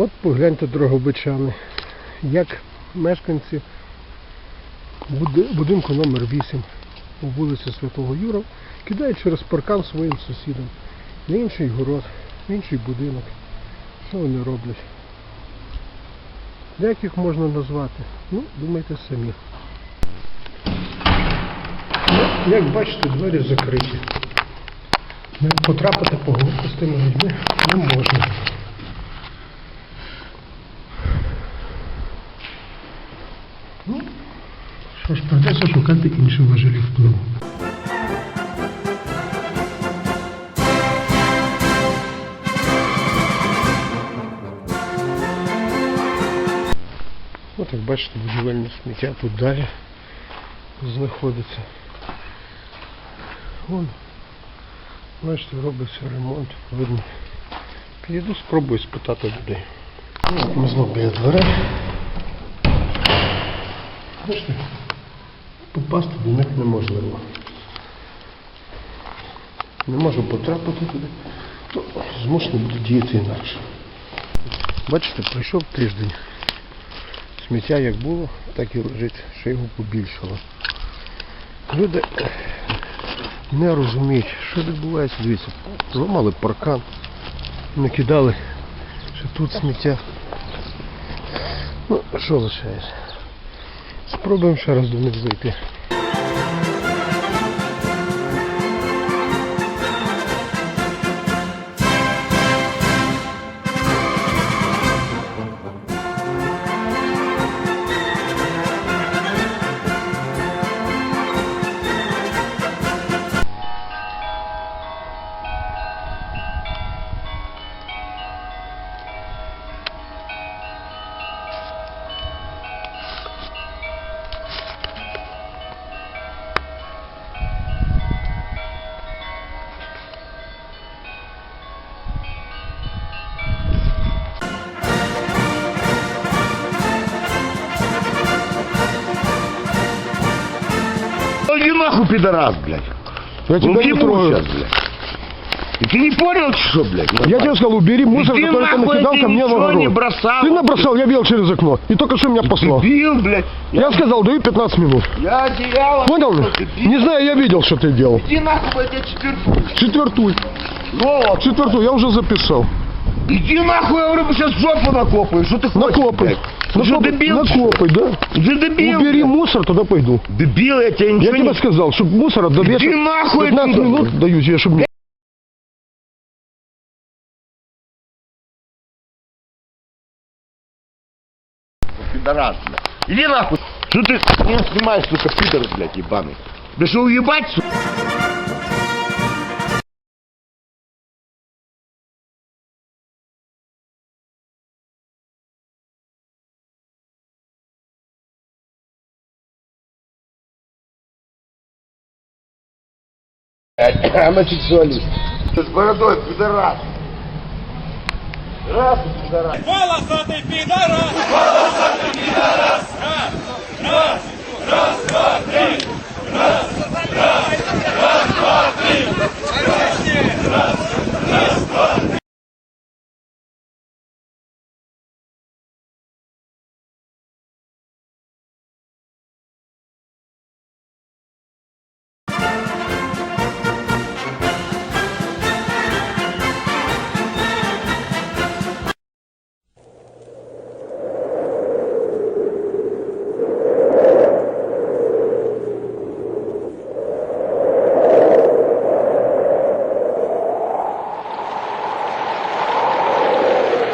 От погляньте, дрогобичани, як мешканці будинку номер 8 у вулиці Святого Юра кидають через паркан своїм сусідам на інший город, на інший будинок. Що вони роблять? Як їх можна назвати? Ну, думайте самі. Як бачите, двері закриті. Потрапити по з тими людьми не можна. Ну, що ж, придеться шукати інші важелі впливу. От як бачите, будівельне сміття тут далі знаходиться. Вон, бачите, робиться ремонт. Видно. Підійду, спробую спитати людей. Ну, Ми знову біля дверей. Бачите, попасти до них неможливо. Не можу потрапити туди, то змушений буду діяти інакше. Бачите, пройшов тиждень. Сміття як було, так і лежить, ще його побільшало. Люди не розуміють, що відбувається. Дивіться, зламали паркан, накидали, що тут сміття. Ну, що лишається? Спробуємо ще раз до них зайти. Нахуй, пидорас, блядь. Я тебя не трогаю. сейчас, блядь. И ты не понял, что, блядь? Я тебе сказал, убери мусор, ты который ты накидал ты ко мне в огород. не бросал. Ты набросал, я видел через окно. И только что меня послал. Дебил, блядь. Я сказал, даю 15 минут. Я одеяло. Понял? дебил. Не знаю, я видел, что ты делал. Иди нахуй, я тебя четвертую. Четвертуй. Вот. Четвертуй, я уже записал. Иди нахуй, я говорю, сейчас жопу накопаю. Что ты хочешь, Накопай. блядь? Ты что, Накопай, дебил? накопай, да. Ты дебил. Убери мусор, тогда пойду. Дебил, я тебе Я ничего тебе не... сказал, чтобы мусор довешать. Иди нахуй 15 отсюда, минут даю тебе, чтобы... Пидорас, блядь. Иди нахуй. Что ты меня снимаешь, сука, пидор, блядь, ебаный? Да что уебать, сука? Гомосексуалист. Ты с бородой, пидорас. Раз, пидорас. Волосатый пидорас! Волосатый пидорас! Раз, раз,